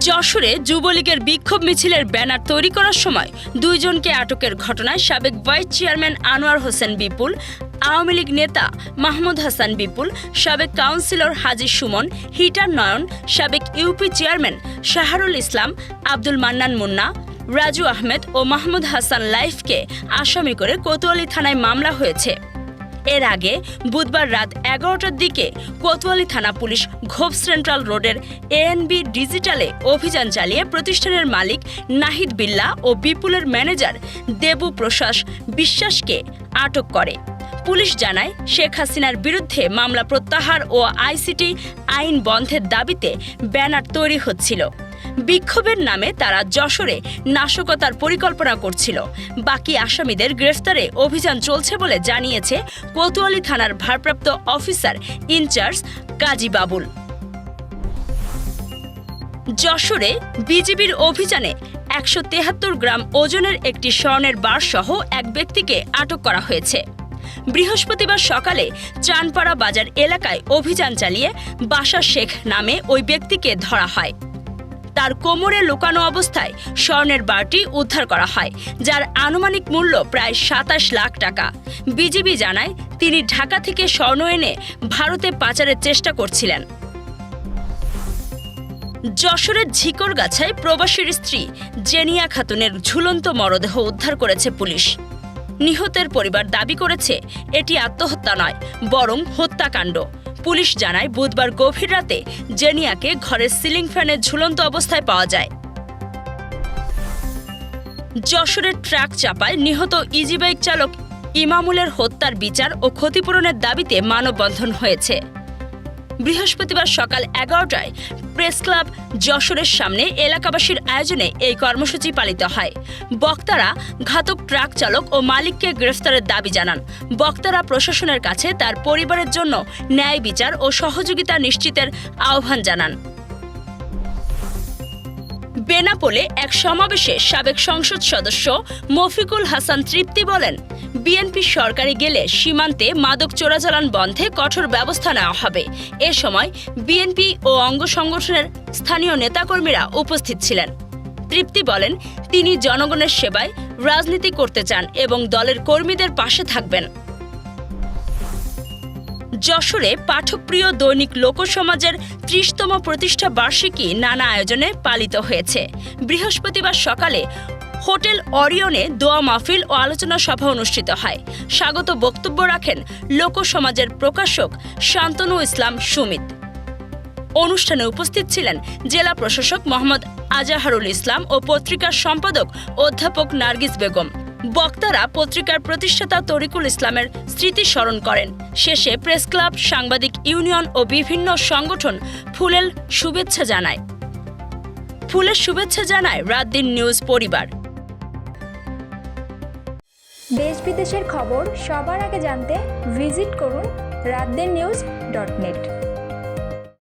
যশোরে যুবলীগের বিক্ষোভ মিছিলের ব্যানার তৈরি করার সময় দুইজনকে আটকের ঘটনায় সাবেক vice chairman Anwar Hossain Bipul, Awami League নেতা মাহমুদ হাসান বিপুল, সাবেক কাউন্সিলর হাজি সুমন, হিটার নয়ন, সাবেক ইউপি চেয়ারম্যান শাহরুল ইসলাম, আব্দুল মান্নান মুন্না, রাজু আহমেদ ও মাহমুদ হাসান লাইফকে আসামি করে কোতোয়ালি থানায় মামলা হয়েছে। এর আগে বুধবার রাত এগারোটার দিকে কোতোয়ালি থানা পুলিশ ঘোপ সেন্ট্রাল রোডের এএনবি ডিজিটালে অভিযান চালিয়ে প্রতিষ্ঠানের মালিক নাহিদ বিল্লা ও বিপুলের ম্যানেজার দেবু প্রশাস বিশ্বাসকে আটক করে। পুলিশ জানায়, শেখ হাসিনার বিরুদ্ধে মামলা প্রত্যাহার ও আইসিটি আইন বন্ধের দাবিতে ব্যানার তৈরি হচ্ছিল। বিক্ষোভের নামে তারা যশোরে নাশকতার পরিকল্পনা করছিল। বাকি আসামিদের গ্রেফতারে অভিযান চলছে বলে জানিয়েছে কোতোয়ালি থানার ভারপ্রাপ্ত অফিসার ইনচার্জ কাজী বাবুল যশোরে বিজিবির অভিযানে একশো তেহাত্তর গ্রাম ওজনের একটি স্বর্ণের বার সহ এক ব্যক্তিকে আটক করা হয়েছে। বৃহস্পতিবার সকালে চানপাড়া বাজার এলাকায় অভিযান চালিয়ে বাসা শেখ নামে ওই ব্যক্তিকে ধরা হয়। তার কোমরে লুকানো অবস্থায় স্বর্ণের বারটি উদ্ধার করা হয়, যার আনুমানিক মূল্য প্রায় সাতাশ লাখ টাকা। বিজিবি জানায়, তিনি ঢাকা থেকে স্বর্ণ এনে ভারতে পাচারের চেষ্টা করছিলেন। যশোরের ঝিকরগাছায় প্রবাসীর স্ত্রী জেনিয়া খাতুনের ঝুলন্ত মরদেহ উদ্ধার করেছে পুলিশ। নিহতের পরিবার দাবি করেছে, এটি আত্মহত্যা নয়, বরং হত্যাকাণ্ড। পুলিশ জানায়, বুধবার গভীর রাতে জেনিয়াকে ঘরের সিলিং ফ্যানে ঝুলন্ত অবস্থায় পাওয়া যায়। যশোরের ট্রাক চাপায় নিহত ইজিবাইক চালক ইমামুলের হত্যার বিচার ও ক্ষতিপূরণের দাবিতে মানববন্ধন হয়েছে। বৃহস্পতিবার সকাল এগারোটায় প্রেস ক্লাব যশোরের সামনে এলাকাবাসীর আয়োজনে এই কর্মসূচি পালিত হয়। বক্তারা ঘাতক ট্রাক চালক ও মালিককে গ্রেফতারের দাবি জানান। বক্তারা প্রশাসনের কাছে তার পরিবারের জন্য ন্যায় বিচার ও সহযোগিতা নিশ্চিতের আহ্বান জানান। বেনাপোলে এক সমাবেশে সাবেক সংসদ সদস্য মফিকুল হাসান তৃপ্তি বলেন, বিএনপি সরকারে গেলে সীমান্তে মাদক চোরাচালান বন্ধে কঠোর ব্যবস্থা নেওয়া হবে। এ সময় বিএনপি ও অঙ্গ সংগঠনের স্থানীয় নেতাকর্মীরা উপস্থিত ছিলেন। তৃপ্তি বলেন, তিনি জনগণের সেবায় রাজনীতি করতে চান এবং দলের কর্মীদের পাশে থাকবেন। যশোরে পাঠকপ্রিয় দৈনিক লোকসমাজের ত্রিশতম প্রতিষ্ঠা বার্ষিকী নানা আয়োজনে পালিত হয়েছে। বৃহস্পতিবার সকালে হোটেল অরিয়নে দোয়া মাহফিল ও আলোচনা সভা অনুষ্ঠিত হয়। স্বাগত বক্তব্য রাখেন লোকসমাজের প্রকাশক শান্তনু ইসলাম সুমিত। অনুষ্ঠানে উপস্থিত ছিলেন জেলা প্রশাসক মোহাম্মদ আজাহারুল ইসলাম ও পত্রিকার সম্পাদক অধ্যাপক নার্গিস বেগম। বক্তারা পত্রিকার প্রতিষ্ঠাতা তরিকুল ইসলামের স্মৃতি স্মরণ করেন। শেষে প্রেস ক্লাব, সাংবাদিক ইউনিয়ন ও বিভিন্ন সংগঠন ফুলেল শুভেচ্ছা জানায়। ফুলের শুভেচ্ছা জানায় রাত দিন নিউজ পরিবার। দেশ বিদেশের খবর সবার আগে জানতে ভিজিট করুন রাতদের নিউজ ডট নেট।